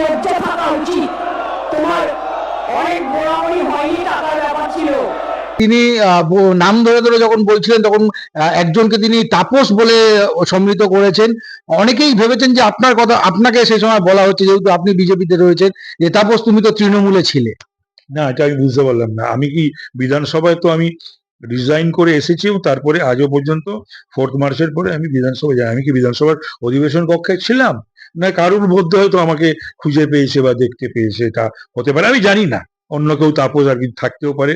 লজ্জা থাকা উচিত। তোমার অনেক গোড়ামড়ি হয়নি টাকার ব্যাপার ছিল। তিনি নাম ধরে ধরে যখন বলছিলেন তখন একজনকে তিনি তাপস বলে সম্মিলিত করেছেন। অনেকেই ভেবেছেন যে আপনার কথা আপনাকে সেই সময় বলা হচ্ছে যেহেতু আপনি বিজেপিতে রয়েছেন যে তাপস তুমি তো তৃণমূলে ছিলে। না এটা আমি বুঝতে পারলাম না। আমি কি বিধানসভায় তো আমি রিজাইন করে এসেছি এবং তারপরে আজও পর্যন্ত ফোর্থ মার্চের পরে আমি বিধানসভায় যাই। আমি কি বিধানসভার অধিবেশন কক্ষে ছিলাম? না কারুর মধ্যে হয়তো আমাকে খুঁজে পেয়েছে বা দেখতে পেয়েছে, এটা হতে পারে, আমি জানি না। অন্য কেউ তাপস আর কি থাকতেও পারে,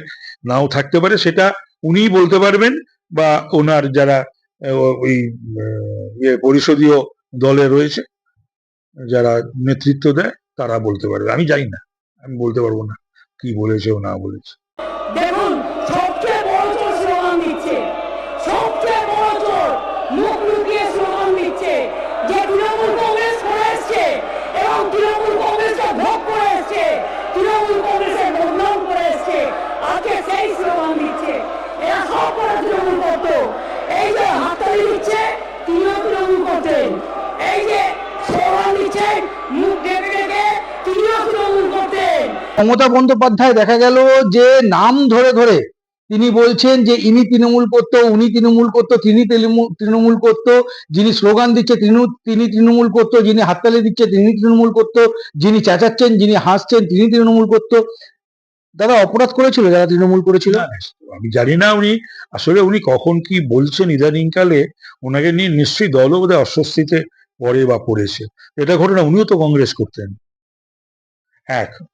নাও থাকতে পারে, সেটা উনিই বলতে পারবেন বা ওনার যারা ওই ইয়ে পরিষদীয় দলে রয়েছে, যারা নেতৃত্ব দেয়, তারা বলতে পারবে। আমি জানি না, আমি বলতে পারব না কি বলেছে ও না বলেছে। দেখুন, সবচেয়ে বড় স্লোগান দিচ্ছে সবচেয়ে বড় লুকিয়ে স্লোগান দিচ্ছে যে তৃণমূল এবং তৃণমূল কংগ্রেসকে ভোগ করে এসছে। তৃণমূল কংগ্রেসের করে এসছে। আজকে সেই দিচ্ছে। এরা সব করে তৃণমূল করতো। এই যে হাততালি দিচ্ছে, তিনিও তৃণমূল করতেন। এই যে দিচ্ছেন মুখ ঢেকে ঢেকে তিনিও তৃণমূল করতেন। মমতা বন্দ্যোপাধ্যায় দেখা গেল যে নাম ধরে ধরে তিনি বলছেন যে, ইনি তৃণমূল করত, উনি তৃণমূল করত, তিনি তৃণমূল- করত, যিনি স্লোগান দিচ্ছে, তিনি তৃণমূল করত, যিনি হাততালি দিচ্ছে, তিনি তৃণমূল করত, যিনি চেঁচাচ্ছেন, যিনি হাসছেন, তিনি তৃণমূল করত। দাদা, অপরাধ করেছিল যারা তৃণমূল করেছিল? আমি জানি না উনি। আসলে উনি কখন কি বলছেন ইদানিংকালে, ওনাকে নিয়ে নিশ্চয়ই দলও বোধহয় অস্বস্তিতে পড়ে বা পড়েছে। এটা ঘটনা উনিও তো কংগ্রেস করতেন। এক।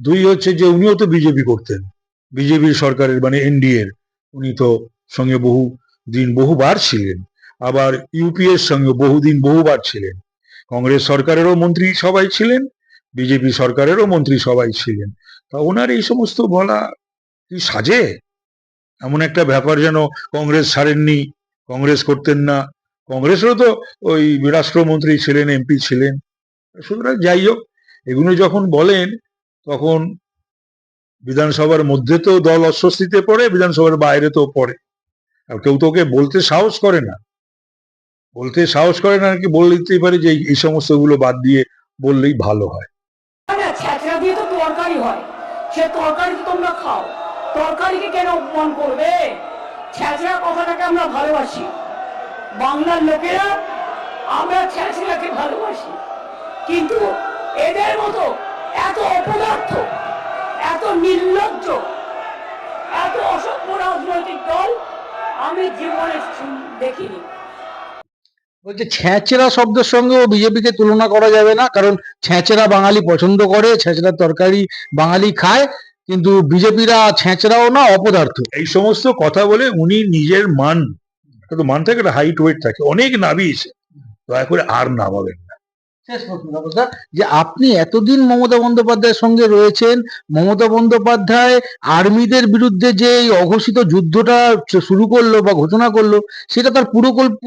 দুই হচ্ছে যে, উনিও তো বিজেপি করতেন। বিজেপির সরকারের মানে এনডিএর উনি তো সঙ্গে বহু দিন, বহুবার ছিলেন। আবার ইউপিএর সঙ্গে বহুদিন, বহুবার ছিলেন। কংগ্রেস সরকারেরও মন্ত্রী সবাই ছিলেন বিজেপি সরকারেরও মন্ত্রী সবাই ছিলেন। তা ওনার এই সমস্ত বলা কি সাজে? এমন একটা ব্যাপার যেন কংগ্রেস ছাড়েননি, কংগ্রেস করতেন না। কংগ্রেসেরও তো ওই রাষ্ট্রমন্ত্রী ছিলেন, এমপি ছিলেন। সুতরাং যাই হোক, এগুলো যখন বলেন, তখন বিধানসভার মধ্যে তো দল অস্বস্তিতে পড়ে, বিধানসভার বাইরে তো পড়ে। আর কেউ তো ওকে বলতে সাহস করে না। বলতে সাহস করে না কি বলে দিতেই পারে যে এই- এই সমস্তগুলো বাদ দিয়ে বললেই ভালো হয়। বাংলার লোকেরা আমরা ভালোবাসি। কিন্তু এদের মতো এত অপদার্থ এত নির্লজ্জ এত অসভ্য রাজনৈতিক দল আমি জীবনে দেখিনি। বলছে ছ্যাঁচেরা শব্দের সঙ্গেও বিজেপিকে তুলনা করা যাবে না কারণ ছ্যাঁচেরা বাঙালি পছন্দ করে ছ্যাঁচেরা তরকারি বাঙালি খায় কিন্তু বিজেপিরা ছ্যাঁচেরাও না অপদার্থ। এই সমস্ত কথা বলে উনি নিজের মান একটা মান থাকে একটা হাইট ওয়েট থাকে অনেক নামিয়েছে দয়া করে আর নামাবেন শেষ যে আপনি এতদিন মমতা বন্দ্যোপাধ্যায়ের সঙ্গে রয়েছেন, মমতা বন্দ্যোপাধ্যায় আর্মিদের বিরুদ্ধে যে এই অঘোষিত যুদ্ধটা শুরু করল বা ঘোষণা করল, সেটা তার পুরকল্প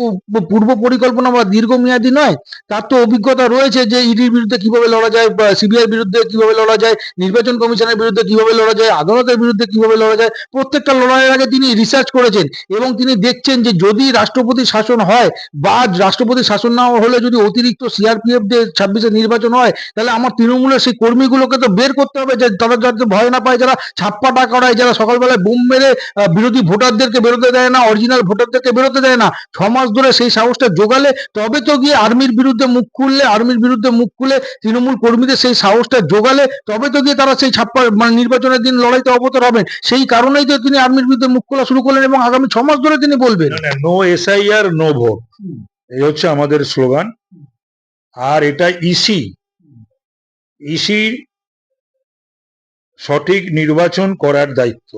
পূর্ব পরিকল্পনা বা দীর্ঘমেয়াদী নয়। তার তো অভিজ্ঞতা রয়েছে যে ইডির বিরুদ্ধে কীভাবে লড়া যায়, বা সিবিআই বিরুদ্ধে কীভাবে লড়া যায়, নির্বাচন কমিশনের বিরুদ্ধে কীভাবে লড়া যায়, আদালতের বিরুদ্ধে কীভাবে লড়া যায়, প্রত্যেকটা লড়াইয়ের আগে তিনি রিসার্চ করেছেন এবং তিনি দেখছেন যে যদি রাষ্ট্রপতি শাসন হয়, বা রাষ্ট্রপতি শাসন না হলে যদি অতিরিক্ত সিআরপিএফ দিয়ে ছাব্বিশে নির্বাচন হয়, তাহলে আমার তৃণমূলের সেই কর্মীগুলোকে তো বের করতে হবে যে তারা যাতে ভয় না পায়, যারা ছাপ্পা টাকা করায় যারা সকালবেলায় বোম মেরে বিরোধী ভোটারদেরকে বেরোতে দেয় না অরিজিনাল ভোটারদেরকে বেরোতে দেয় না, ছ মাস ধরে সেই সাহসটা জোগালে, তবে তো গিয়ে আর্মির বিরুদ্ধে মুখ খুললে, আর্মির বিরুদ্ধে মুখ খুলে তৃণমূল কর্মীদের সেই সাহসটা জোগালে, তবে তো গিয়ে তারা সেই ছাপ্পা মানে নির্বাচনের দিন লড়াইতে অবতর হবেন। সেই কারণেই তো তিনি আর্মির বিরুদ্ধে মুখ খোলা শুরু করলেন এবং আগামী ছ মাস ধরে তিনি বলবেন। নো এসআইআর নো ভোট এই হচ্ছে আমাদের স্লোগান। আর এটা ইসি ইসি সঠিক নির্বাচন করার দায়িত্ব।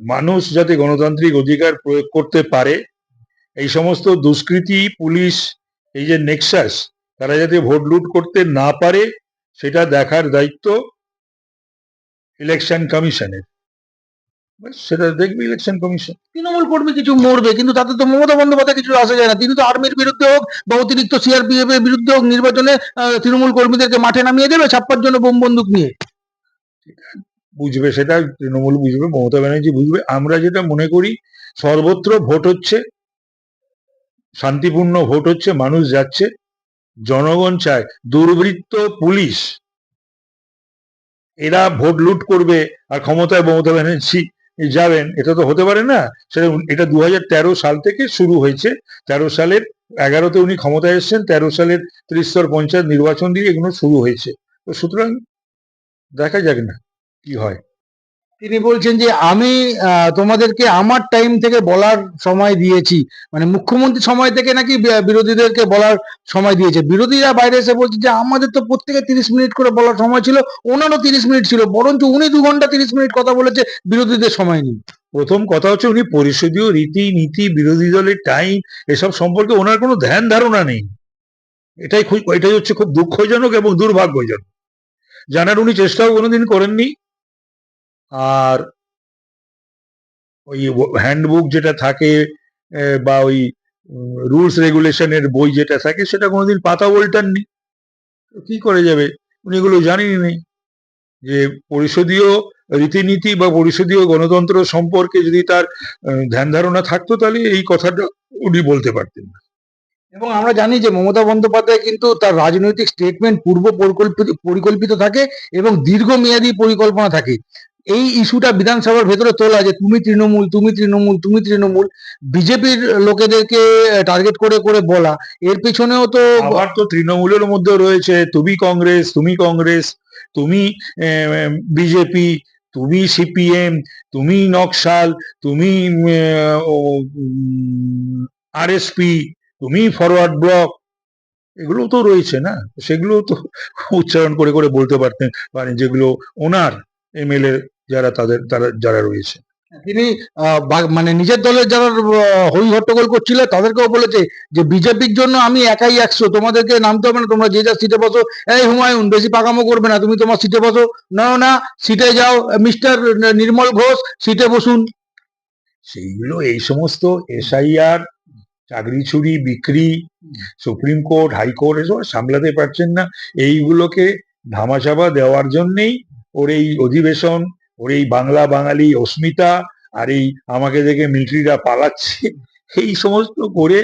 মানুষ যাতে গণতান্ত্রিক অধিকার প্রয়োগ করতে পারে, এই সমস্ত দুষ্কৃতী, পুলিশ, এই যে নেক্সাস, তারা যাতে ভোট লুট করতে না পারে, সেটা দেখার দায়িত্ব ইলেকশন কমিশনের। সেটা দেখবে ইলেকশন কমিশন তৃণমূল কর্মী কিছু মরবে কিন্তু তাতে তো মমতা বন্দ্যোপাধ্যায় কিছু আসে যায় না। তিনি তো আর্মির বিরুদ্ধে হোক বা অতিরিক্ত সিআরপিএফ এর বিরুদ্ধে হোক নির্বাচনে তৃণমূল কর্মীদেরকে মাঠে নামিয়ে দেবে ছাপ্পার জন্য বোম বন্দুক নিয়ে। বুঝবে সেটা তৃণমূল বুঝবে মমতা ব্যানার্জি বুঝবে। আমরা যেটা মনে করি সর্বত্র ভোট হচ্ছে শান্তিপূর্ণ ভোট হচ্ছে মানুষ যাচ্ছে জনগণ চায়। দুর্বৃত্ত পুলিশ এরা ভোট লুট করবে আর ক্ষমতায় মমতা ব্যানার্জি যাবেন, এটা তো হতে পারে না। সেটা এটা দু হাজার তেরো সাল থেকে শুরু হয়েছে। তেরো সালের এগারোতে উনি ক্ষমতায় এসছেন, তেরো সালের ত্রিস্তর পঞ্চায়েত নির্বাচন দিয়ে এগুলো শুরু হয়েছে। তো সুতরাং দেখা যাক না কি হয়। তিনি বলছেন যে আমি তোমাদেরকে আমার টাইম থেকে বলার সময় দিয়েছি। মানে মুখ্যমন্ত্রী সময় থেকে নাকি বিরোধীদেরকে বলার সময় দিয়েছে। বিরোধীরা বাইরে এসে বলছে যে আমাদের তো প্রত্যেকে তিরিশ মিনিট করে বলার সময় ছিল, ওনারও তিরিশ মিনিট ছিল, বরঞ্চ উনি দু ঘণ্টা তিরিশ মিনিট কথা বলেছে, বিরোধীদের সময় নেই প্রথম কথা হচ্ছে উনি পরিষদীয় রীতি নীতি বিরোধী দলের টাইম এসব সম্পর্কে ওনার কোনো ধ্যান ধারণা নেই। এটাই এটাই হচ্ছে খুব দুঃখজনক এবং দুর্ভাগ্যজনক। জানার উনি চেষ্টাও কোনোদিন করেননি। আর ওই হ্যান্ডবুক যেটা থাকে বা ওই রুলস রেগুলেশনের বই যেটা থাকে, সেটা কোনোদিন পাতা উল্টাননি কি করে যাবে? উনি এগুলো জানেনই নেই। যে পরিষদীয় রীতিনীতি বা পরিষদীয় গণতন্ত্র সম্পর্কে যদি তার ধ্যান ধারণা থাকতো, তাহলে এই কথাটা উনি বলতে পারতেন না। এবং আমরা জানি যে মমতা বন্দ্যোপাধ্যায় কিন্তু তার রাজনৈতিক স্টেটমেন্ট পূর্ব পরিকল্পিত পরিকল্পিত থাকে এবং দীর্ঘমেয়াদী পরিকল্পনা থাকে। এই ইস্যুটা বিধানসভার ভেতরে তোলা যে তুমি তৃণমূল তুমি তৃণমূল তুমি তৃণমূল, বিজেপির লোকেদেরকে টার্গেট করে করে বলা, এর পেছনেও তো আবার তো তৃণমূলের মধ্যে রয়েছে, তুমি কংগ্রেস তুমি কংগ্রেস, তুমি বিজেপি, তুমি সিপিএম, তুমি নকশাল, তুমি আরএসপি, তুমি ফরওয়ার্ড ব্লক এগুলো তো রয়েছে না? সেগুলো তো উচ্চারণ করে করে বলতে পারতেন পারেন যেগুলো ওনার এমএলএ যারা তাদের তারা যারা রয়েছে। তিনি আহ, বা- মানে নিজের দলের যারা হই হট্টগোল করছিল তাদেরকেও বলেছে যে বিজেপির জন্য আমি একাই একশো তোমাদেরকে নামতে হবে না তোমরা যে যা সিটে বসো এই হুমায়ুন বেশি পাকামো করবে না তুমি তোমার সিটে বসো। না না সিটে যাও মিস্টার নির্মল ঘোষ সিটে বসুন। সেইগুলো এই সমস্ত এসআইআর চাকরি চুরি বিক্রি সুপ্রিম কোর্ট হাইকোর্ট এসব সামলাতে পারছেন না। এইগুলোকে ধামাচাপা দেওয়ার জন্যেই ওর এই অধিবেশন ওর এই বাংলা বাঙালি অস্মিতা আর এই আমাকে দেখে মিলিটারিরা পালাচ্ছে এই সমস্ত করে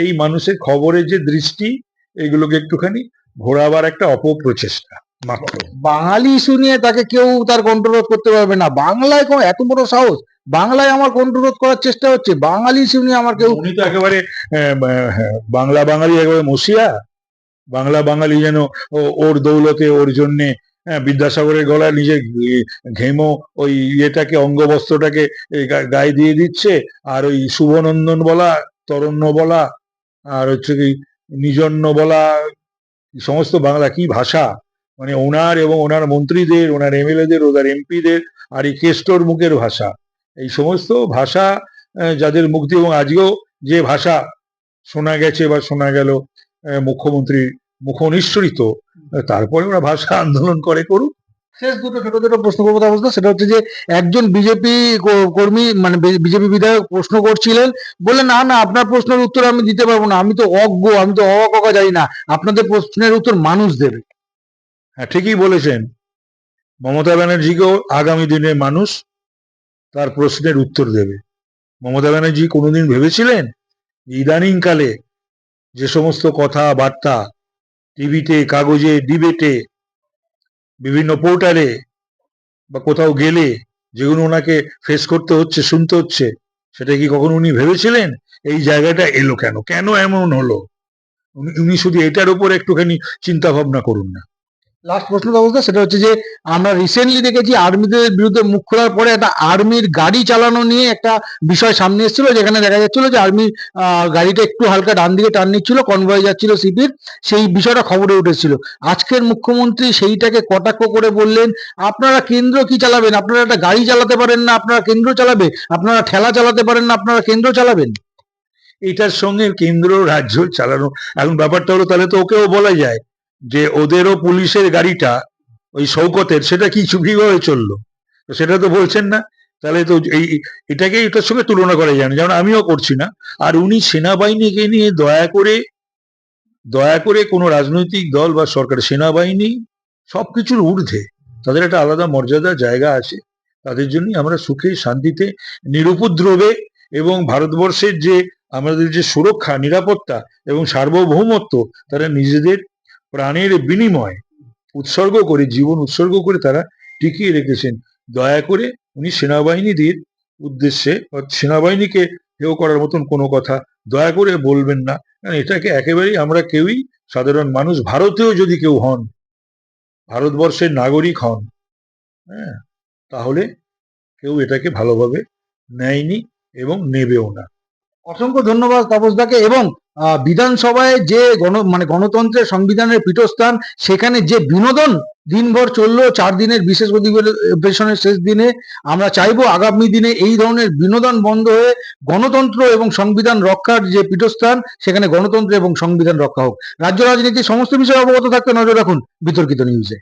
এই মানুষের খবরের যে দৃষ্টি এইগুলোকে একটুখানি ঘোরাবার একটা অপপ্রচেষ্টা মাত্র। বাঙালি ইস্যু নিয়ে তাকে কেউ তার কন্ট্রোল করতে পারবে না। বাংলায় কোনো এত বড় সাহস বাংলায় আমার কন্ট্রোল করার চেষ্টা হচ্ছে বাঙালি ইস্যু নিয়ে আমার কেউ উনি তো একেবারে আহ, বাংলা বাঙালি একেবারে মসিয়া বাংলা বাঙালি যেন ওর দৌলতে ওর জন্যে হ্যাঁ, বিদ্যাসাগরের গলায় নিজের ঘেমো ওই ইয়েটাকে অঙ্গবস্ত্রটাকে গায়ে দিয়ে দিচ্ছে আর ওই শুভনন্দন বলা তরণ্য বলা আর হচ্ছে কি নিজন্য বলা সমস্ত বাংলা কি ভাষা? মানে ওনার এবং ওনার মন্ত্রীদের ওনার এমএলএদের ওনার এমপিদের আর এই কেষ্টর মুখের ভাষা। এই সমস্ত ভাষা যাদের মুক্তি এবং আজকেও যে ভাষা শোনা গেছে বা শোনা গেল মুখ্যমন্ত্রীর মুখ নিঃসরিত তারপরে ওরা ভাষা আন্দোলন করে করুক। শেষ দুটো, ছোট ছোট প্রশ্ন করব অবস্থা সেটা হচ্ছে যে একজন বিজেপি কর্মী মানে বিজেপি বিধায়ক প্রশ্ন করছিলেন বলে না না, আপনার প্রশ্নের উত্তর আমি দিতে পারব না, আমি তো অজ্ঞ, আমি তো অক জানি না, আপনাদের প্রশ্নের উত্তর মানুষ দেবে। হ্যাঁ ঠিকই বলেছেন। মমতা ব্যানার্জিকেও আগামী দিনে মানুষ তার প্রশ্নের উত্তর দেবে। মমতা ব্যানার্জি কোনোদিন ভেবেছিলেন? ইদানিংকালে যে সমস্ত কথাবার্তা টিভিতে, কাগজে, ডিবেটে, বিভিন্ন পোর্টালে বা কোথাও গেলে যেগুলো ওনাকে ফেস করতে হচ্ছে, শুনতে হচ্ছে, সেটা কি কখনো উনি ভেবেছিলেন? এই জায়গাটা এলো কেন? কেন এমন হলো? উনি শুধু এটার উপর একটুখানি চিন্তা ভাবনা করুন না। লাস্ট প্রশ্ন অবস্থা সেটা হচ্ছে যে, আমরা রিসেন্টলি দেখেছি আর্মিদের বিরুদ্ধে মুখ খোলার পরে একটা আর্মির গাড়ি চালানো নিয়ে একটা বিষয় সামনে এসেছিল, যেখানে দেখা যাচ্ছিল যে আর্মির গাড়িটা একটু হালকা ডান দিকে টার্ন নিচ্ছিল কনভয় যাচ্ছিল সিপির সেই বিষয়টা খবরে উঠেছিল। আজকের মুখ্যমন্ত্রী সেইটাকে কটাক্ষ করে বললেন, আপনারা কেন্দ্র কি চালাবেন? আপনারা একটা গাড়ি চালাতে পারেন না, আপনারা কেন্দ্র চালাবে? আপনারা ঠেলা চালাতে পারেন না, আপনারা কেন্দ্র চালাবেন? এটার সঙ্গে কেন্দ্র, রাজ্য চালানো। এখন ব্যাপারটা হলো, তাহলে তো ওকেও বলা যায়। যে ওদেরও পুলিশের গাড়িটা ওই শৌকতের, সেটা কি কীভাবে চলল? সেটা তো বলছেন না। তাহলে তো এই এটাকে এটার সঙ্গে তুলনা করা যায় না। যেমন আমিও করছি না। আর উনি সেনাবাহিনীকে নিয়ে দয়া করে দয়া করে কোনো রাজনৈতিক দল বা সরকার সেনাবাহিনী সবকিছুর ঊর্ধ্বে, তাদের একটা আলাদা মর্যাদা জায়গা আছে, তাদের জন্যই আমরা সুখে, শান্তিতে, নিরুপদ্রবে এবং ভারতবর্ষের যে আমাদের যে সুরক্ষা, নিরাপত্তা এবং সার্বভৌমত্ব, তারা নিজেদের প্রাণের বিনিময় উৎসর্গ করে, জীবন উৎসর্গ করে তারা টিকিয়ে রেখেছেন। দয়া করে উনি সেনাবাহিনীদের উদ্দেশ্যে সেনাবাহিনীকে হেয় করার মতন কোনো কথা দয়া করে বলবেন না। কারণ এটাকে একেবারেই আমরা কেউই সাধারণ মানুষ ভারতেও যদি কেউ হন, ভারতবর্ষের নাগরিক হন হ্যাঁ তাহলে কেউ এটাকে ভালোভাবে নেয়নি এবং নেবেও না। অসংখ্য ধন্যবাদ তাপসদাকে এবং বিধানসভায় যে গণ মানে গণতন্ত্রের সংবিধানের পীঠস্থান, সেখানে যে বিনোদন দিনভর চলল, চার দিনের বিশেষ অধিবেশনের শেষ দিনে, আমরা চাইব আগামী দিনে এই ধরনের বিনোদন বন্ধ হয়ে গণতন্ত্র এবং সংবিধান রক্ষার যে পীঠস্থান, সেখানে গণতন্ত্র এবং সংবিধান রক্ষা হোক। রাজ্য রাজনীতির সমস্ত বিষয়ে অবগত থাকতে নজর রাখুন বিতর্কিত নিউজে